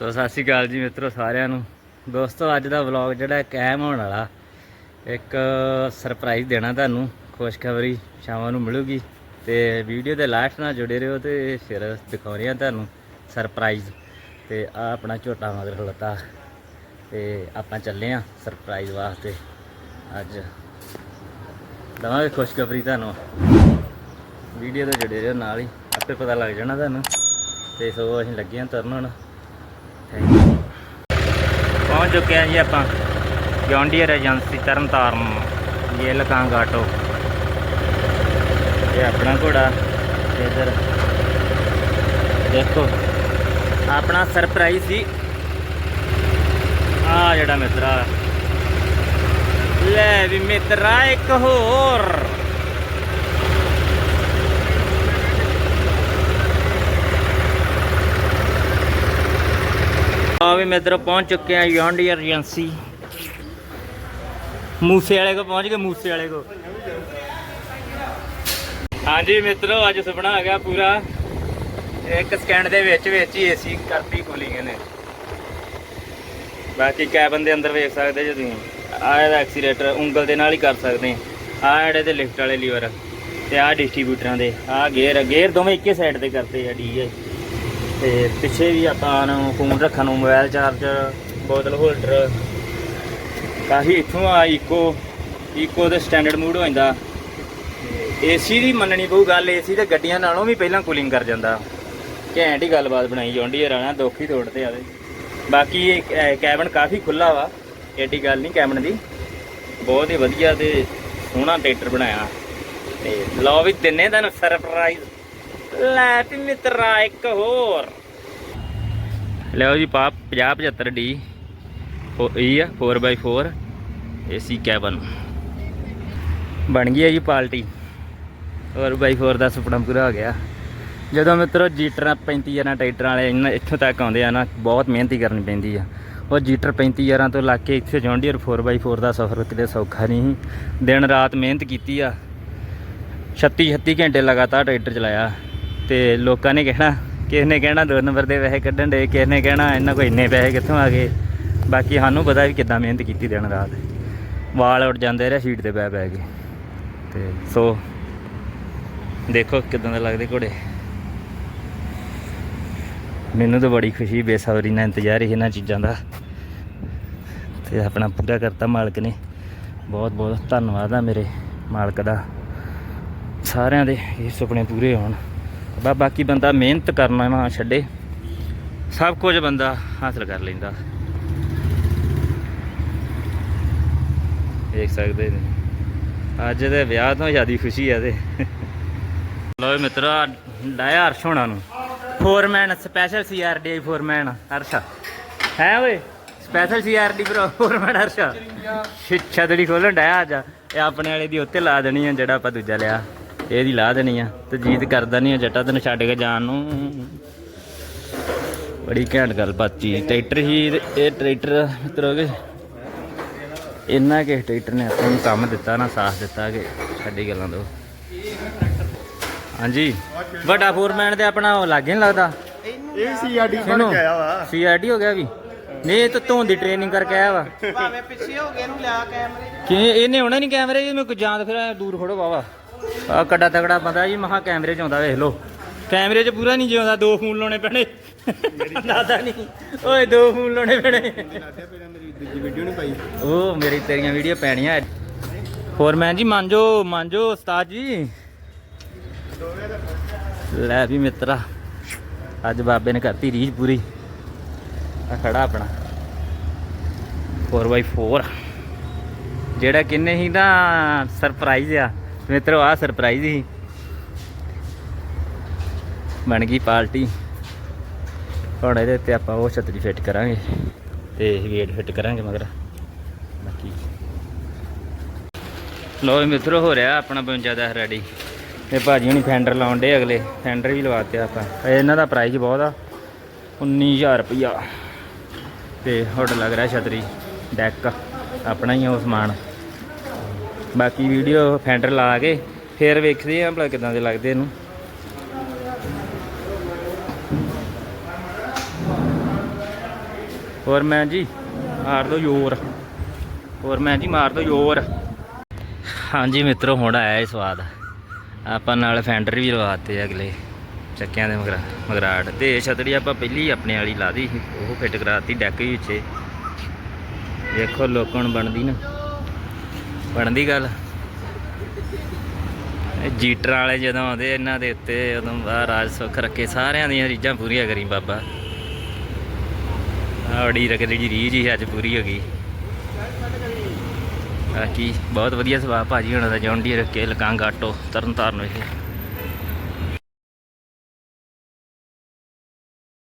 ਸੋ ਸਤਿ ਸ਼੍ਰੀ ਅਕਾਲ ਜੀ ਮਿੱਤਰੋ ਸਾਰਿਆਂ ਨੂੰ। ਦੋਸਤੋ, ਅੱਜ ਦਾ ਵਲੌਗ ਜਿਹੜਾ ਕਾਇਮ ਹੋਣ ਵਾਲਾ, ਇੱਕ ਸਰਪ੍ਰਾਈਜ਼ ਦੇਣਾ ਤੁਹਾਨੂੰ। ਖੁਸ਼ਖਬਰੀ ਸ਼ਾਮਾਂ ਨੂੰ ਮਿਲੂਗੀ ਤੇ ਵੀਡੀਓ ਦੇ ਲਾਸਟ ਨਾਲ ਜੁੜੇ ਰਹੋ ਤੇ ਫਿਰ ਦਿਖਾਉਣੇ ਆ ਤੁਹਾਨੂੰ ਸਰਪ੍ਰਾਈਜ਼ ਤੇ ਆ ਆਪਣਾ ਝੋਟਾ ਮਗਰ ਖਲੋਤਾ ਤੇ ਆਪਾਂ ਚੱਲੇ ਆ ਸਰਪ੍ਰਾਈਜ਼ ਵਾਸਤੇ। ਅੱਜ ਦਵਾਂਗੇ ਖੁਸ਼ਖਬਰੀ ਤੁਹਾਨੂੰ। ਵੀਡੀਓ ਤੇ ਜੁੜੇ ਰਹੋ ਨਾਲ ਹੀ, ਆਪੇ ਪਤਾ ਲੱਗ ਜਾਣਾ ਤੁਹਾਨੂੰ। ਤੇ ਸੋ ਅਸੀਂ ਲੱਗੇ ਹਾਂ ਤੁਰਨ ਹੁਣ। ਪਹੁੰਚ ਚੁੱਕੇ ਹਾਂ ਜੀ ਆਪਾਂ ਜੌਂਡੀਅਰ ਏਜੰਸੀ ਤਰਨਤਾਰਨ ਇਹ ਲਕਾਂਗ ਆਟੋ। ਇਹ ਆਪਣਾ ਘੋੜਾ ਤੇ ਇੱਧਰ। ਦੇਖੋ, ਆਪਣਾ ਸਰਪ੍ਰਾਈਜ਼ ਸੀ ਆ ਜਿਹੜਾ ਮਿੱਤਰਾ। ਲੈ ਵੀ ਮਿੱਤਰਾ, ਇੱਕ ਹੋਰ। ਵੀ ਮਿੱਤਰੋ ਪਹੁੰਚ ਚੁੱਕੇ ਆ ਯੌਂਡੀਅਰ ਏਜੰਸੀ ਮੂਸੇ ਵਾਲੇ ਕੋ ਪਹੁੰਚ ਗਏ, ਮੂਸੇ ਵਾਲੇ ਕੋ ਹਾਂਜੀ ਮਿੱਤਰੋ, ਅੱਜ ਸੁਪਨਾ ਆ ਗਿਆ ਪੂਰਾ। ਇੱਕ ਸਕਿੰਟ ਦੇ ਵਿੱਚ ਵਿੱਚ ਹੀ ਏਸੀ ਕਰਤੀ ਕੂਲਿੰਗ ਇਹਨੇ। ਬਾਕੀ ਕੈਬਨ ਦੇ ਅੰਦਰ ਵੇਖ ਸਕਦੇ ਜੇ ਤੁਸੀਂ। ਆਹ ਇਹਦਾ ਐਕਸੀਲੇਟਰ ਉਂਗਲ ਦੇ ਨਾਲ ਹੀ ਕਰ ਸਕਦੇ ਆ। ਜਿਹੜੇ ਤੇ ਲਿਫਟ ਵਾਲੇ ਲੀਵਰ ਤੇ ਆਹ ਡਿਸਟ੍ਰੀਬਿਊਟਰਾਂ ਦੇ। ਆਹ ਗੇਅਰ ਗੇਅਰ ਦੋਵੇਂ ਇੱਕੇ ਸਾਈਡ ਤੇ ਕਰਦੇ ਆ ਡੀਜੇ ਤੇ ਪਿੱਛੇ ਵੀ ਆਪਾਂ ਨੂੰ ਫੋਨ ਰੱਖਣ ਨੂੰ ਮੋਬਾਈਲ ਚਾਰਜਰ ਬੋਤਲ ਹੋਲਡਰ ਕਾਫੀ ਇੱਥੋਂ ਆ ਇਕੋ ਇਕੋ ਦੇ ਸਟੈਂਡਰਡ ਮੂਡ ਹੋ ਜਾਂਦਾ। ਏਸੀ ਦੀ ਮੰਨਣੀ ਪਊ ਗੱਲ ਏਸੀ ਤੇ ਗੱਡੀਆਂ ਨਾਲੋਂ ਵੀ ਪਹਿਲਾਂ ਕੂਲਿੰਗ ਕਰ ਜਾਂਦਾ। ਘੈਂਟ ਹੀ ਗੱਲਬਾਤ ਬਣਾਈ ਜੌਂਡੀ ਰਾਣਾ ਦੁੱਖ ਹੀ ਤੋੜਦੇ ਆਵੇ ਬਾਕੀ ਇਹ ਕੈ- ਕੈਬਨ ਕਾਫੀ ਖੁੱਲਾ ਵਾ, ਐਡੀ ਗੱਲ ਨਹੀਂ ਕੈਬਨ ਦੀ। ਬਹੁਤ ਹੀ ਵਧੀਆ ਤੇ ਸੋਹਣਾ ਟਰੈਕਟਰ ਬਣਾਇਆ। ਤੇ ਲਓ ਵੀ ਦਿੰਨੇ ਤੁਹਾਨੂੰ ਸਰਪ੍ਰਾਈਜ਼ ਲੈ ਵੀ ਮਿੱਤਰਾ, ਇੱਕ ਹੋਰ। ਲਓ ਜੀ ਪਾ 50 75 ਡੀ। ਇਹ ਆ 4x4 ਏਸੀ ਕੈਬਨ ਬਣ ਗਈ ਹੈ ਜੀ ਪਾਲਟੀ 4x4 ਦਾ ਸੁਪਨਾ ਪੂਰਾ ਹੋ ਗਿਆ। ਜਦੋਂ ਮਿੱਤਰੋ ਜੀਟਰਾਂ 35 ਜਰਾਂ ਟਰੈਕਟਰਾਂ ਵਾਲੇ ਇਹਨਾਂ- ਇੱਥੋਂ ਤੱਕ ਆਉਂਦੇ ਆ ਨਾ, ਬਹੁਤ ਮਿਹਨਤੀ ਕਰਨੀ ਪੈਂਦੀ ਆ। ਉਹ ਜੀਟਰ 35 ਜਰਾਂ ਤੋਂ ਲੱਗ ਕੇ ਇੱਥੇ ਜੌਂਡੀਅਰ 4x4 ਦਾ ਸਫ਼ਰ ਕਿਤੇ ਸੌਖਾ ਨਹੀਂ ਸੀ। ਦਿਨ ਰਾਤ ਮਿਹਨਤ ਕੀਤੀ ਆ। 36 36 ਘੰਟੇ ਲਗਾਤਾਰ ਟਰੈਕਟਰ ਚਲਾਇਆ। ਤੇ ਲੋਕਾਂ ਨੇ ਕਹਿਣਾ, ਕਿਸ ਨੇ ਕਹਿਣਾ ਦੋ ਨੰਬਰ ਦੇ ਪੈਸੇ ਕੱਢਣ ਦੇ, ਕਿਸ ਨੇ ਕਹਿਣਾ ਇਹਨਾਂ ਕੋਈ ਇੰਨੇ ਪੈਸੇ ਕਿੱਥੋਂ ਆ ਗਏ। ਬਾਕੀ ਸਾਨੂੰ ਪਤਾ ਵੀ ਕਿੱਦਾਂ ਮਿਹਨਤ ਕੀਤੀ ਦਿਨ ਰਾਤ। ਵਾਲ ਉੱਡ ਜਾਂਦੇ ਰਹੇ, ਸੀਟ ਤੇ ਪੈ ਪੈ ਕੇ। ਤੇ ਸੋ, ਦੇਖੋ ਕਿਦਾਂ ਦੇ ਲੱਗਦੇ ਘੋੜੇ। ਮੈਨੂੰ ਤਾਂ ਬੜੀ ਖੁਸ਼ੀ, ਬੇਸਬਰੀ ਨਾਲ ਇੰਤਜ਼ਾਰ ਹੀ ਇਹਨਾਂ ਚੀਜ਼ਾਂ ਦਾ। ਤੇ ਆਪਣਾ ਪੂਰਾ ਕਰਤਾ ਮਾਲਕ ਨੇ। ਬਹੁਤ ਬਹੁਤ ਧੰਨਵਾਦ ਆ ਮੇਰੇ ਮਾਲਕ ਦਾ। ਸਾਰਿਆਂ ਦੇ ਇਹ ਸੁਪਨੇ ਪੂਰੇ ਹੋਣ। ਬਾ ਬਾਕੀ ਬੰਦਾ ਮਿਹਨਤ ਕਰਨਾ ਨਾ ਛੱਡੇ। ਸਭ ਕੁਝ ਬੰਦਾ ਹਾਸਲ ਕਰ ਲੈਂਦਾ। ਦੇਖ ਸਕਦੇ ਨੇ। ਅੱਜ ਦੇ ਵਿਆਹ ਤੋਂ ਜ਼ਿਆਦੀ ਖੁਸ਼ੀ ਆ ਤੇ। ਲੋ ਮਿੱਤਰੋ ਡਾਇਆ ਹਰਸ਼ ਹੋਣਾ ਨੂੰ। Foreman special CRD foreman Harsh. ਹੈ ਓਏ special CRD bro foreman Harsh. ਛੱਡੜੀ ਖੋਲਣ ਡਾਇਆ ਅੱਜ। ਇਹ ਆਪਣੇ ਵਾਲੇ ਦੀ ਉੱਤੇ ਲਾ ਦੇਣੀ ਆ ਜਿਹੜਾ ਆਪਾਂ ਦੂਜਾ ਲਿਆ। ਇਹਦੀ ਲਾ ਦੇਣੀ ਆ ਤੇ ਜੀਤ ਕਰਦਾ ਨਹੀਂ ਆ ਜੱਟਾ ਤੈਨੂੰ ਛੱਡ ਕੇ ਜਾਣ ਨੂੰ। ਬੜੀ ਘੈਂਟ ਗੱਲ ਬਾਤੀ। ਟਰੈਕਟਰ ਹੀ ਇਹ ਟਰੈਕਟਰ ਮਿੱਤਰੋਗੇ ਇੰਨਾ ਕਿ ਟਰੈਕਟਰ ਨੇ ਆਪਾਂ ਨੂੰ ਕੰਮ ਦਿੱਤਾ ਨਾ ਸਾਥ ਦਿੱਤਾ ਕਿ ਸਾਡੀ ਗੱਲਾਂ ਤੋਂ। ਹਾਂਜੀ। ਵੱਡਾ ਫੋਰਮੈਨ ਤੇ ਆਪਣਾ ਉਹ ਲੱਗੇ ਨਹੀਂ ਲੱਗਦਾ? ਇਹ ਸੀਆਰਡੀ ਬਣ ਕੇ ਆਇਆ ਵਾ। ਸੀਆਰਡੀ ਹੋ ਗਿਆ ਵੀ? ਨਹੀਂ ਇਹ ਤਾਂ ਧੋਣ ਦੀ ਟ੍ਰੇਨਿੰਗ ਕਰਕੇ ਆਇਆ ਵਾ। ਭਾਵੇਂ ਪਿੱਛੇ ਹੋ ਗਏ ਨੂੰ ਲਿਆ ਕੈਮਰੇ ਕਿ ਇਹਨੇ ਹੋਣਾ ਨਹੀਂ ਕੈਮਰੇ 'ਚ ਮੈਂ ਕੋਈ ਜਾਂ ਫਿਰ ਦੂਰ ਖੜੋ ਵਾਵਾ ਆ ਕੱਡਾ ਤਗੜਾ ਬੰਦਾ ਜੀ, ਮਹਾ ਕੈਮਰੇ 'ਚ ਆਉਂਦਾ, ਵੇਖ ਲੋ ਕੈਮਰੇ 'ਚ ਪੂਰਾ ਨਹੀਂ ਜਿਉਂਦਾ, ਦੋ ਫੋਨ ਲਾਉਣੇ ਪੈਣੇ। ਦਾਦਾ ਨਹੀਂ। ਓਏ, ਦੋ ਫੋਨ ਲਾਉਣੇ ਪੈਣੇ। ਉਹ ਮੇਰੀ ਤੇਰੀਆਂ ਵੀਡੀਓ ਪੈਣੀਆਂ। ਫੋਰਮੈਨ ਜੀ ਮੰਨਜੋ ਮੰਨਜੋ ਉਸਤਾਦ ਜੀ। ਲੈ ਵੀ ਮਿੱਤਰਾ, ਅੱਜ ਬਾਬੇ ਨੇ ਕਰਤੀ ਰੀਝ ਪੂਰੀ। ਆ ਖੜਾ ਆਪਣਾ। 4x4 ਜਿਹੜਾ ਕਿੰਨੇ ਹੀ ਦਾ ਸਰਪ੍ਰਾਈਜ਼ ਆ। ਮਿੱਤਰੋ ਆ ਸਰਪ੍ਰਾਈਜ਼ ਸੀ। ਬਣ ਗਈ ਪਾਰਟੀ। ਹੁਣ ਇਹਦੇ ਉੱਤੇ ਆਪਾਂ ਉਹ ਛਤਰੀ ਫਿੱਟ ਕਰਾਂਗੇ ਤੇ ਵੇਟ ਫਿੱਟ ਕਰਾਂਗੇ ਮਗਰ। ਬਾਕੀ। ਲੋ ਮਿੱਤਰੋ, ਹੋ ਰਿਹਾ ਆਪਣਾ 52 ਦਾ ਰੈਡੀ ਤੇ ਭਾਜੀ ਹੁਣੀ ਫੈਂਡਰ ਲਾਉਣ ਡੇ ਅਗਲੇ। ਫੈਂਡਰ ਵੀ ਲਵਾਤੇ ਆਪਾਂ। ਇਹਨਾਂ ਦਾ ਪ੍ਰਾਈਸ ਬਹੁਤ ਆ। 19000 ਰੁਪਇਆ ਤੇ ਹੁਣ ਲੱਗ ਰਿਹਾ ਛਤਰੀ ਡੈਕ ਆਪਣਾ ਹੀ ਉਹ ਸਮਾਨ। ਬਾਕੀ ਵੀਡੀਓ ਫੈਂਡਰ ਲਾ ਕੇ ਫੇਰ ਵੇਖਦੇ ਆ ਭਲਾ ਕਿਦਾਂ ਦੇ ਲੱਗਦੇ ਇਹਨੂੰ। ਹੋਰ ਮੈਂ ਜੀ ਮਾਰ ਦੋ ਜ਼ੋਰ। ਹੋਰ ਮੈਂ ਜੀ ਮਾਰ ਦੋ ਜ਼ੋਰ। ਹਾਂਜੀ ਮਿੱਤਰੋ, ਹੁਣ ਆਇਆ ਇਹ ਸਵਾਦ। ਆਪਾਂ ਨਾਲ ਫੈਂਡਰ ਵੀ ਲਵਾਤੇ ਅਗਲੇ ਚੱਕਿਆਂ ਦੇ ਮਗਰਾ ਮਗਰਾਟ ਤੇ ਇਹ ਛਤਰੀ ਆਪਾਂ ਪਹਿਲੀ ਆਪਣੇ ਵਾਲੀ ਲਾ ਦੀ ਉਹ ਫਿੱਟ ਕਰਾਤੀ ਡੈਕ ਵੀ ਵਿੱਚੇ। ਵੇਖੋ ਲੋਕ ਹੁਣ ਬਣਦੀ ਨਾ। ਬਣਦੀ ਗੱਲ। ਇਹ ਜੀਟਰ ਵਾਲੇ ਜਦੋਂ ਆਉਂਦੇ, ਇਹਨਾਂ ਦੇ ਉੱਤੇ ਉਦੋਂ ਬਾਹਰ ਰਾਜ ਸੁੱਖ ਰੱਖੇ, ਸਾਰਿਆਂ ਦੀਆਂ ਰੀਝਾਂ ਪੂਰੀਆਂ ਕਰੀ ਬਾਬਾ। ਆੜੀ ਰਕੜੀ ਜੀ ਰੀਝ ਹੀ ਅੱਜ ਪੂਰੀ ਹੋ ਗਈ। ਬਾਕੀ ਬਹੁਤ ਵਧੀਆ ਸੁਭਾਅ, ਭਾਜੀ ਹੋਣਾ ਦਾ ਜੌਨ ਡੀਅਰ ਕੇ ਲਕਾਂਗ ਆਟੋ ਤਰਨ ਤਾਰਨ ਵਿਖੇ।